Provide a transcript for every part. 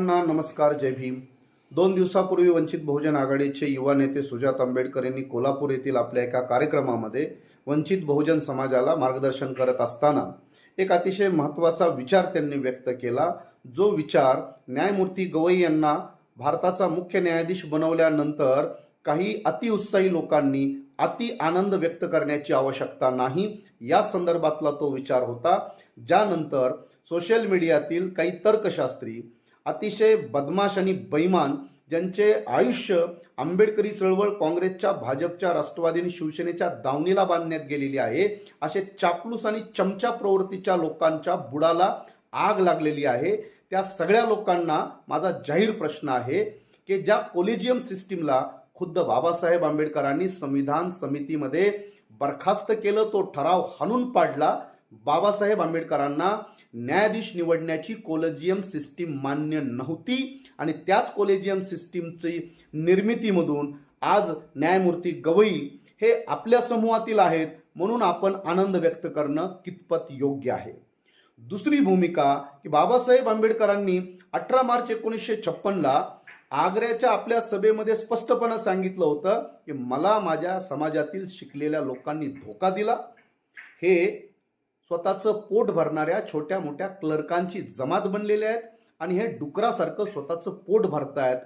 सर्वांना नमस्कार जय भीम. दोन दिवसापूर्वी वंचित बहुजन आघाडीचे युवा नेते सुजात आंबेडकर यांनी कोल्हापूर येथील आपल्या एका कार्यक्रमामध्ये वंचित बहुजन समाजाला मार्गदर्शन करत असताना एक अतिशय महत्त्वाचा विचार त्यांनी व्यक्त केला. जो विचार न्यायमूर्ती गवई यांना भारताचा मुख्य न्यायाधीश बनवल्यानंतर काही अतिउत्साही लोकांनी अति आनंद व्यक्त करण्याची आवश्यकता नाही या संदर्भातला तो विचार होता. ज्यानंतर सोशल मीडियातील काही तर्कशास्त्री अतिशय बदमाश आणि बैमान ज्यांचे आयुष्य आंबेडकरी चळवळ काँग्रेसच्या भाजपच्या राष्ट्रवादी आणि शिवसेनेच्या दावणीला बांधण्यात गेलेली आहे. असे चापलूस आणि चमचा प्रवृत्तीच्या लोकांच्या बुडाला आग लागलेली आहे. त्या सगळ्या लोकांना माझा जाहीर प्रश्न आहे की ज्या कोलेजियम सिस्टीमला खुद्द बाबासाहेब आंबेडकरांनी संविधान समितीमध्ये बरखास्त केलं तो ठराव हाणून पाडला बाबासाहेब आंबेडकरांना न्यायाधीश निवडण्याची कोलेजियम सिस्टीम मान्य नव्हती आणि त्याच कोलेजियम सिस्टीमची निर्मितीमधून आज न्यायमूर्ती गवई हे आपल्या समूहातील आहेत म्हणून आपण आनंद व्यक्त करणं कितपत योग्य आहे. दुसरी भूमिका की बाबासाहेब आंबेडकरांनी अठरा मार्च एकोणीसशे छप्पनला आग्र्याच्या आपल्या सभेमध्ये स्पष्टपणे सांगितलं होतं की मला माझ्या समाजातील शिकलेल्या लोकांनी धोका दिला. हे स्वतःचं पोट भरणाऱ्या छोट्या मोठ्या क्लर्कांची जमात बनलेले आहेत आणि हे डुकरासारखं स्वतःचं पोट भरतायत.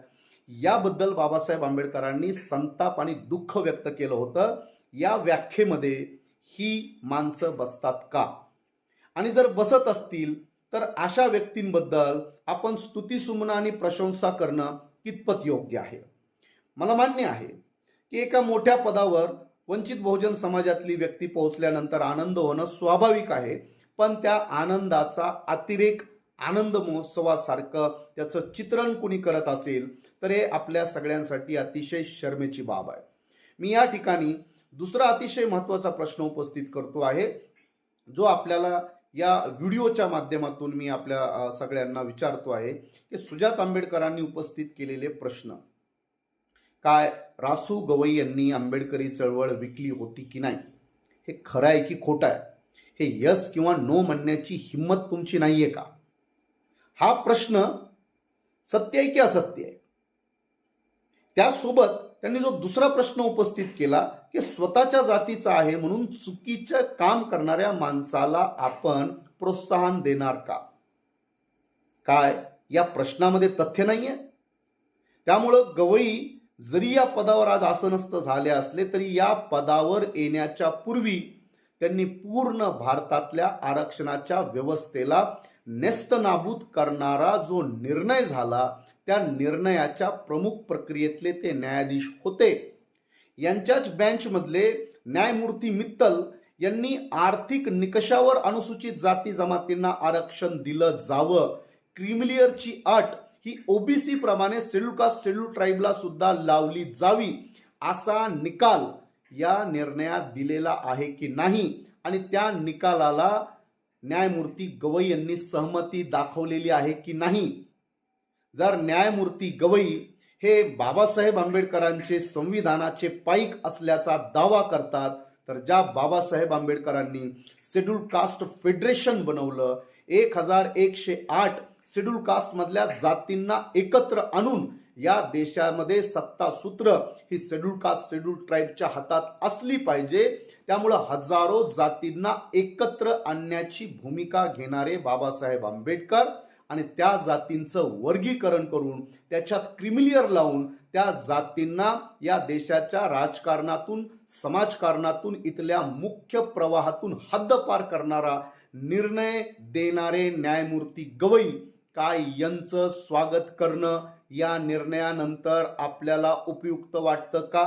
याबद्दल बाबासाहेब आंबेडकरांनी संताप आणि दुःख व्यक्त केलं होतं. या व्याख्येमध्ये ही माणसं बसतात का? आणि जर बसत असतील तर अशा व्यक्तींबद्दल आपण स्तुतीसुमना आणि प्रशंसा करणं कितपत योग्य आहे? मला मान्य आहे की एका मोठ्या पदावर वंचित बहुजन समाजातली व्यक्ती पोहोचल्यानंतर आनंद होणं स्वाभाविक आहे पण त्या आनंदाचा अतिरेक आनंद महोत्सवासारखं त्याचं चित्रण कुणी करत असेल तर हे आपल्या सगळ्यांसाठी अतिशय शर्मेची बाब आहे. मी या ठिकाणी दुसरा अतिशय महत्त्वाचा प्रश्न उपस्थित करतो आहे जो आपल्याला या व्हिडिओच्या माध्यमातून मी आपल्या सगळ्यांना विचारतो आहे की सुजात आंबेडकरांनी उपस्थित केलेले प्रश्न. काय रासू गवई यांनी आंबेडकरी चळवळ विकली होती की नाही? हे खरं आहे की खोटं आहे? हे यस किंवा नो म्हणण्याची हिंमत तुमची नाहीये का? हा प्रश्न सत्य आहे की असत्य आहे? त्यासोबत त्यांनी जो दुसरा प्रश्न उपस्थित केला की स्वतःच्या जातीचा आहे म्हणून चुकीचं काम करणाऱ्या माणसाला आपण प्रोत्साहन देणार का? काय? या प्रश्नामध्ये तथ्य नाही आहे त्यामुळं गवई जरी या पदावर आज आसनस्थ झाले असले तरी या पदावर येण्याच्या पूर्वी त्यांनी पूर्ण भारतातल्या आरक्षणाच्या व्यवस्थेला नेस्तनाबूत करणारा जो निर्णय झाला त्या निर्णयाच्या प्रमुख प्रक्रियेतले ते न्यायाधीश होते. यांच्याच बेंचमधले न्यायमूर्ती मित्तल यांनी आर्थिक निकषावर अनुसूचित जाती जमातींना आरक्षण दिलं जावं क्रिमिलियरची अट ही ओबीसी प्रमाणे शेड्यूल कास्ट शेड्यूल ट्राईबला सुद्धा लावली जावी असा निकाल या निर्णयात दिलेला आहे की नाही? आणि त्या निकालाला न्यायमूर्ती गवई यांनी सहमती दाखवलेली आहे की नाही? जर न्यायमूर्ती गवई हे बाबासाहेब आंबेडकरांचे संविधानाचे पाईक असल्याचा दावा करतात तर ज्या बाबासाहेब आंबेडकरांनी शेड्यूल कास्ट फेडरेशन बनवलं एक हजार एकशे आठ शेड्यूल कास्टमधल्या जातींना एकत्र आणून या देशामध्ये सत्ता सूत्र ही शेड्यूल कास्ट शेड्यूल ट्राईबच्या हातात असली पाहिजे. त्यामुळं हजारो जातींना एकत्र आणण्याची भूमिका घेणारे बाबासाहेब आंबेडकर आणि त्या जातींचं वर्गीकरण करून त्याच्यात क्रिमिलियर लावून त्या जातींना या देशाच्या राजकारणातून समाजकारणातून इथल्या मुख्य प्रवाहातून हद्दपार करणारा निर्णय देणारे न्यायमूर्ती गवई काय यांचं स्वागत करणं या निर्णयानंतर आपल्याला उपयुक्त वाटतं का?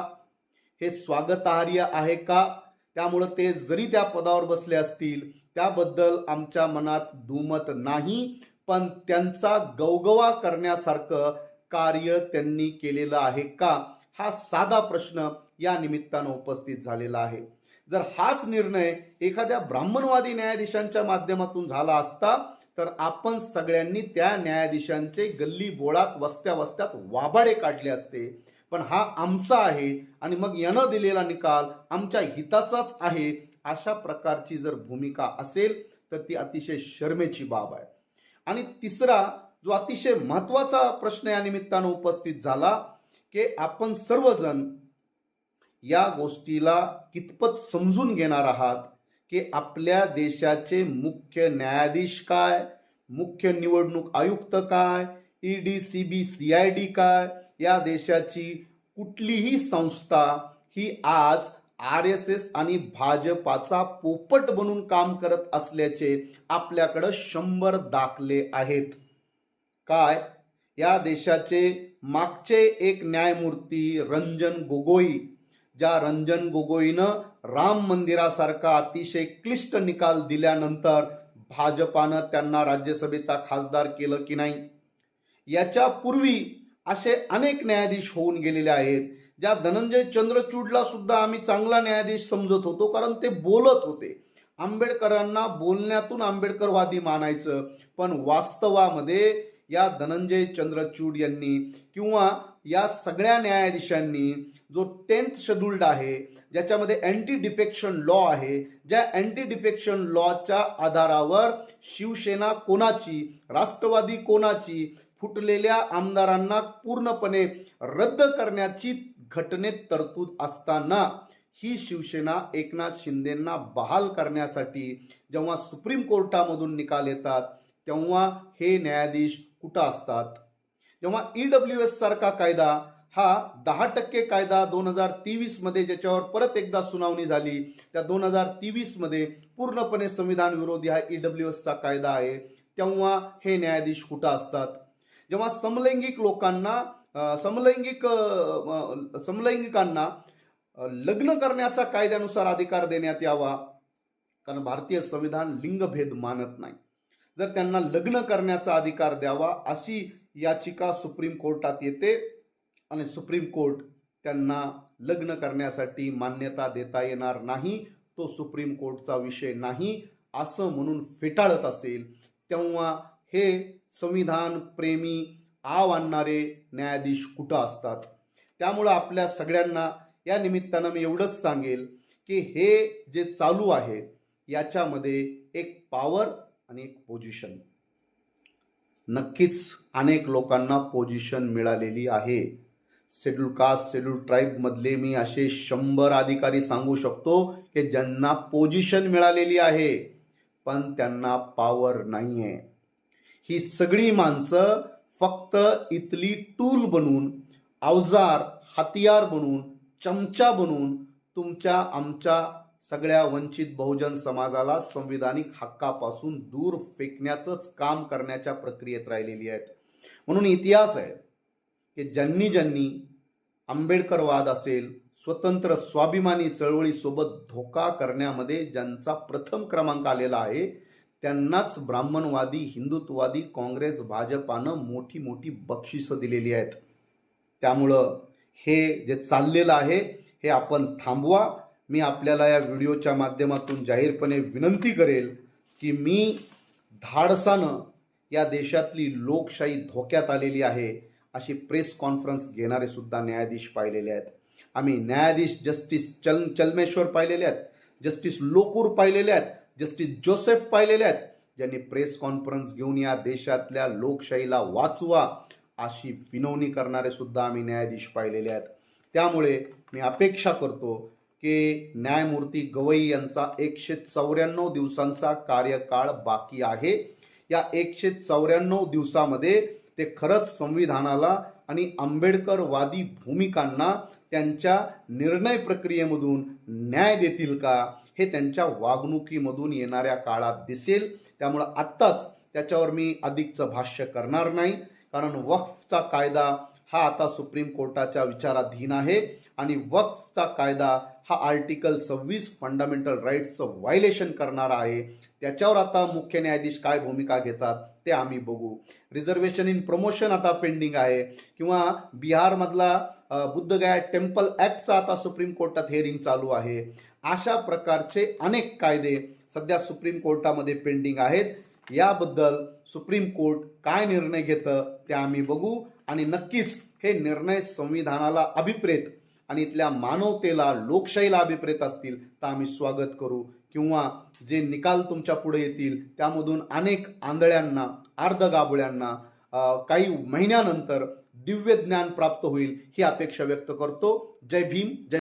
हे स्वागतार्ह आहे का? त्यामुळं ते जरी त्या पदावर बसले असतील त्याबद्दल आमच्या मनात दुमत नाही पण त्यांचा गवगवा करण्यासारखं कार्य त्यांनी केलेलं आहे का? हा साधा प्रश्न या निमित्तानं उपस्थित झालेला आहे. जर हाच निर्णय एखाद्या ब्राह्मणवादी न्यायाधीशांच्या माध्यमातून झाला असता तर आपण सगळ्यांनी त्या न्यायाधीशांचे गल्ली बोळात वस्त्या वस्त्यात वाबाडे काढले असते. पण हा आमचा आहे आणि मग यानं दिलेला निकाल आमच्या हिताचाच आहे अशा प्रकारची जर भूमिका असेल तर ती अतिशय शर्मेची बाब आहे. आणि तिसरा जो अतिशय महत्त्वाचा प्रश्न या निमित्तानं उपस्थित झाला की आपण सर्वजण या गोष्टीला कितपत समजून घेणार आहात की आपल्या देशाचे मुख्य न्यायाधीश काय? मुख्य निवडणूक आयुक्त काय? ED C B C I D काय? या देशाची कुठलीही संस्था ही आज आर एस एस आणि भाजपाचा पोपट बनून काम करत असल्याचे आपल्याकडं शंभर दाखले आहेत. काय? या देशाचे मागचे एक न्यायमूर्ती रंजन गोगोई ज्या रंजन गोगोईनं राम मंदिरासारखा अतिशय क्लिष्ट निकाल दिल्यानंतर भाजपानं त्यांना राज्यसभेचा खासदार केलं की नाही? याच्या पूर्वी असे अनेक न्यायाधीश होऊन गेलेले आहेत ज्या धनंजय चंद्रचूडला सुद्धा आम्ही चांगला न्यायाधीश समजत होतो कारण ते बोलत होते. आंबेडकरांना बोलण्यातून आंबेडकरवादी मानायचं पण वास्तवामध्ये या धनंजय चंद्रचूड यांनी किंवा या सगळ्या न्यायाधीशांनी जो टेन्थ शेड्युल्ड आहे ज्याच्यामध्ये अँटी डिफेक्शन लॉ आहे ज्या अँटी डिफेक्शन लॉच्या आधारावर शिवसेना कोणाची राष्ट्रवादी कोणाची फुटलेल्या आमदारांना पूर्णपणे रद्द करण्याची घटनेत तरतूद असताना ही शिवसेना एकनाथ शिंदेंना बहाल करण्यासाठी जेव्हा सुप्रीम कोर्टामधून निकाल येतात तेव्हा हे न्यायाधीश कुठं असतात? जेव्हा ई डब्ल्यू एस सारखा कायदा हा दहा टक्के कायदा दोन हजार तेवीसमध्ये ज्याच्यावर परत एकदा सुनावणी झाली त्या दोन हजार तेवीसमध्ये पूर्णपणे संविधान विरोधी हा ई डब्ल्यू एसचा कायदा आहे. तेव्हा हे न्यायाधीश कुठं असतात? जेव्हा समलैंगिक लोकांना समलैंगिक समलैंगिकांना लग्न करण्याचा कायद्यानुसार अधिकार देण्यात यावा. कारण भारतीय संविधान लिंगभेद मानत नाही. जर त्यांना लग्न करण्याचा अधिकार द्यावा अशी याचिका सुप्रीम कोर्टात येते आणि सुप्रीम कोर्ट त्यांना लग्न करण्यासाठी मान्यता देता येणार नाही तो सुप्रीम कोर्टचा विषय नाही असं म्हणून फेटाळत असेल तेव्हा हे संविधान प्रेमी आव आणणारे न्यायाधीश कुठं असतात? त्यामुळं आपल्या सगळ्यांना या निमित्तानं मी एवढंच सांगेल की हे जे चालू आहे याच्यामध्ये एक पॉवर आणि एक पोझिशन नक्कीच अनेक लोकांना पोझिशन मिळालेली आहे. शेड्यूल कास्ट शेड्यूल ट्राईब मधले मी असे शंभर अधिकारी सांगू शकतो की ज्यांना पोझिशन मिळालेली आहे पण त्यांना पॉवर आहे ही सगळी माणसं फक्त इथली टूल बनून अवजार हतियार बनून चमचा बनून तुमच्या आमच्या सगळ्या वंचित बहुजन समाजाला संविधानिक हक्कापासून दूर फेकण्याचंच काम करण्याच्या प्रक्रियेत राहिलेली आहेत. म्हणून इतिहास आहे की ज्यांनी ज्यांनी आंबेडकरवाद असेल स्वतंत्र स्वाभिमानी चळवळीसोबत धोका करण्यामध्ये ज्यांचा प्रथम क्रमांक आलेला आहे त्यांनाच ब्राह्मणवादी हिंदुत्ववादी काँग्रेस भाजपानं मोठी मोठी बक्षिसं दिलेली आहेत. त्यामुळं हे जे चाललेलं आहे हे आपण थांबवा. मी आपल्याला या व्हिडिओच्या माध्यमातून जाहीरपणे विनंती करेल की मी धाडसानं या देशातली लोकशाही धोक्यात आलेली आहे. अशी प्रेस कॉन्फरन्स घेणारे सुद्धा न्यायाधीश पाहिलेले आहेत. आम्ही न्यायाधीश जस्टिस चल चलमेश्वर पाहिलेले आहेत जस्टिस लोकूर पाहिलेले आहेत जस्टिस जोसेफ पाहिलेले आहेत ज्यांनी प्रेस कॉन्फरन्स घेऊन या देशातल्या लोकशाहीला वाचवा अशी विनवणी करणारे सुद्धा आम्ही न्यायाधीश पाहिलेले आहेत. त्यामुळे मी अपेक्षा करतो की न्यायमूर्ती गवई यांचा एकशे चौऱ्याण्णव दिवसांचा कार्यकाळ बाकी आहे. या एकशे चौऱ्याण्णव दिवसामध्ये ते खरंच संविधानाला आणि आंबेडकरवादी भूमिकांना त्यांच्या निर्णय प्रक्रियेमधून न्याय देतील का हे त्यांच्या वागणुकीमधून येणाऱ्या काळात दिसेल. त्यामुळं आत्ताच त्याच्यावर मी अधिकचं भाष्य करणार नाही. कारण वक्फचा कायदा हा आता सुप्रीम कोर्टाच्या विचाराधीन आहे आणि वक्फचा कायदा हा आर्टिकल सव्वीस फंडामेंटल राईट्सचं व्हायलेशन करणारा आहे. त्याच्यावर आता मुख्य न्यायाधीश काय भूमिका घेतात ते आम्ही बघू. रिझर्वेशन इन प्रमोशन आता पेंडिंग आहे. किंवा बिहारमधला बुद्धगया टेम्पल ॲक्टचा आता सुप्रीम कोर्टात हेअरिंग चालू आहे. अशा प्रकारचे अनेक कायदे सध्या सुप्रीम कोर्टामध्ये पेंडिंग आहेत. याबद्दल सुप्रीम कोर्ट काय निर्णय घेतं ते आम्ही बघू. आणि नक्कीच हे निर्णय संविधानाला अभिप्रेत आणि इथल्या मानवतेला लोकशाहीला अभिप्रेत असतील तर आम्ही स्वागत करू. किंवा जे निकाल तुमच्यापुढे येतील त्यामधून अनेक आंधळ्यांना अर्धगाबुळ्यांना अ, काही महिन्यानंतर दिव्य ज्ञान प्राप्त होईल ही अपेक्षा व्यक्त करतो. जय भीम जय